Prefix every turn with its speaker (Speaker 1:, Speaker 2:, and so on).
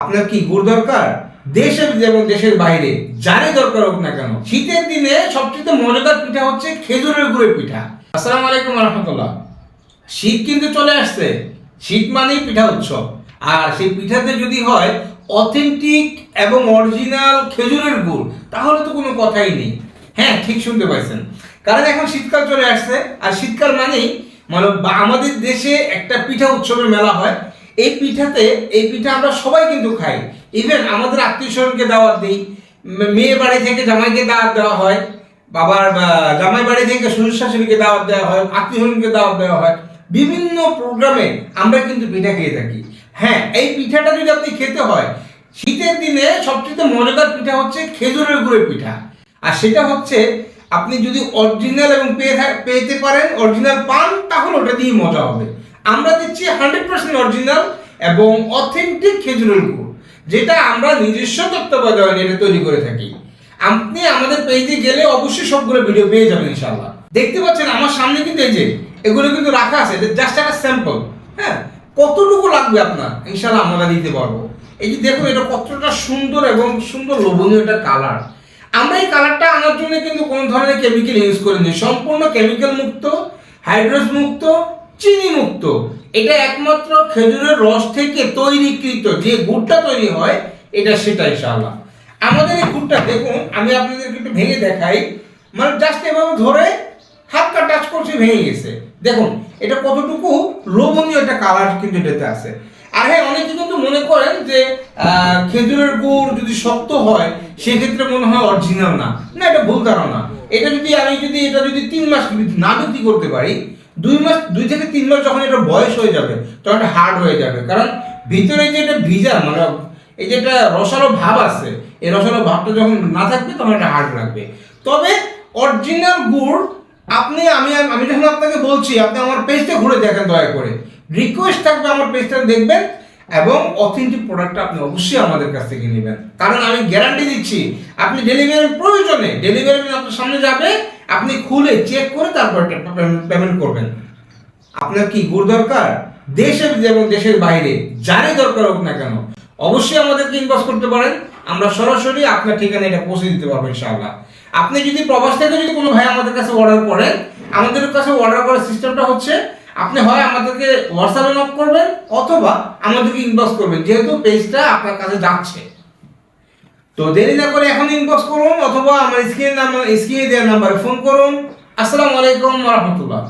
Speaker 1: আপনার কি গুড় দরকার? দেশের যেমন দেশের বাইরে, যারই দরকার হোক না কেন, শীতের দিনে সবচেয়ে মজাদার পিঠা হচ্ছে খেজুরের গুড়ের পিঠা। আসসালামু আলাইকুম রহমতুল্লাহ। শীত কিন্তু চলে আসছে। শীত মানেই পিঠা উৎসব। আর সেই পিঠাতে যদি হয় অথেন্টিক এবং অরিজিনাল খেজুরের গুড়, তাহলে তো কোনো কথাই নেই। হ্যাঁ ঠিক শুনতে পাইছেন। কারণ এখন শীতকাল চলে আসছে, আর শীতকাল মানেই মানে আমাদের দেশে একটা পিঠা উৎসবের মেলা হয়। এই পিঠাতে, এই পিঠা আমরা সবাই কিন্তু খাই। ইভেন আমাদের আত্মীয় স্বজনকে দাওয়াত দিই। মেয়ে বাড়ি থেকে জামাইকে দাওয়াত দেওয়া হয়। বাবার জামাই বাড়ি থেকে শ্বশুর শাশুড়িকে দাওয়াত দেওয়া হয়। আত্মীয় স্বজনকে দাওয়াত দেওয়া হয়। বিভিন্ন প্রোগ্রামে আমরা কিন্তু পিঠা খেয়ে থাকি। হ্যাঁ এই পিঠাটা যদি আপনি খেতে হয়, শীতের দিনে সবচেয়ে মজাদার পিঠা হচ্ছে খেজুরের গুড়ের পিঠা। আর সেটা হচ্ছে, আপনি যদি অরিজিনাল এবং পেয়ে পেতে পারেন অরিজিনাল পান, তাহলে ওটা দিয়ে মজা হবে। আমরা দিচ্ছি হান্ড্রেড পার্সেন্ট অরিজিনাল এবং অথেন্টিক খেজুরের গুড়, যেটা আমরা নিজস্ব তত্ত্বাবধানে এটা তৈরি করে থাকি। আপনি আমাদের পেজে গেলে অবশ্যই সবগুলো ভিডিও পেয়ে যাবেন ইনশাল্লাহ দেখতে পাচ্ছেন আমার সামনে কিন্তু এই যে, এগুলো কিন্তু রাখা আছে জাস্ট একটা স্যাম্পল হ্যাঁ? কতটুকু লাগবে আপনার? ইনশাল্লাহ আমরা দিতে পারব। এই যে দেখুন, এটা কতটা সুন্দর এবং সুন্দর লোভনীয় একটা কালার আমরা এই কালারটা আনার জন্য কিন্তু কোনো ধরনের কেমিক্যাল ইউজ করিনি। সম্পূর্ণ কেমিক্যাল মুক্ত হাইড্রোস মুক্ত চিনি মুক্ত এটা একমাত্র খেজুরের রস থেকে তৈরিকৃত, যে গুড়টা তৈরি হয়, এটা সেটাই ইনশাআল্লাহ। আমাদের এই গুড়টা, দেখুন, আমি আপনাদেরকে একটু ভেঙে দেখাই। মানে জাস্ট এভাবে ধরে হালকা টাচ করছে, ভেঙে গেছে। দেখুন, এটা কতটুকু লোভনীয় একটা কালার কিন্তু এটাতে আছে। আর হ্যাঁ অনেকে কিন্তু মনে করেন যে খেজুরের গুড় যদি শক্ত হয়, সেক্ষেত্রে মনে হয় অরিজিনাল না। না, এটা ভুল ধারণা। এটা যদি আমি যদি, এটা যদি তিন মাস না বিক্রি করতে পারি দুই মাস, দুই থেকে তিন মাস যখন এটা বয়স হয়ে যাবে, তখন এটা হার্ড হয়ে যাবে। কারণ ভিতরে যে এটা ভিজা মানে এই যে একটা রসালো ভাব আছে, এই রসালো ভাবটা যখন না থাকবে, তখন এটা হার্ড লাগবে। তবে অরিজিনাল গুড়, আপনি, আমি আমি যখন আপনাকে বলছি, আপনি আমার পেজটা ঘুরে দেখেন দয়া করে। রিকোয়েস্ট থাকবে আমার পেজটা দেখবেন, এবং অথেন্টিক প্রোডাক্টটা আপনি অবশ্যই আমাদের কাছ থেকে নেবেন। কারণ আমি গ্যারান্টি দিচ্ছি, আপনি ডেলিভারির প্রয়োজনে ডেলিভারি আপনার সামনে যাবে আপনি খুলে চেক করে তারপর পেমেন্ট করবেন। আপনার কি গুড় দরকার? দেশের যেমন দেশের বাইরে, যারই দরকার হোক না কেন, অবশ্যই আমাদেরকে ইনবক্স করতে পারেন। আমরা সরাসরি আপনার ঠিকানা এটা পৌঁছে দিতে পারব ইনশাআল্লাহ। আপনি যদি প্রবাস থেকে যদি কোনো ভাই আমাদের কাছে অর্ডার করেন, আমাদের কাছে অর্ডার করার সিস্টেমটা হচ্ছে, আপনি হয় আমাদেরকে হোয়াটসঅ্যাপে নক করবেন, অথবা আমাদেরকে ইনবক্স করবেন। যেহেতু পেজটা আপনার কাছে যাচ্ছে। তো দেরি না করে এখন ইনবক্স করুন, অথবা আমার স্ক্রিন নাম্বার স্ক্রিনে দেওয়ার নাম্বারে ফোন করুন। আসসালামু আলাইকুম রহমতুল্লাহ।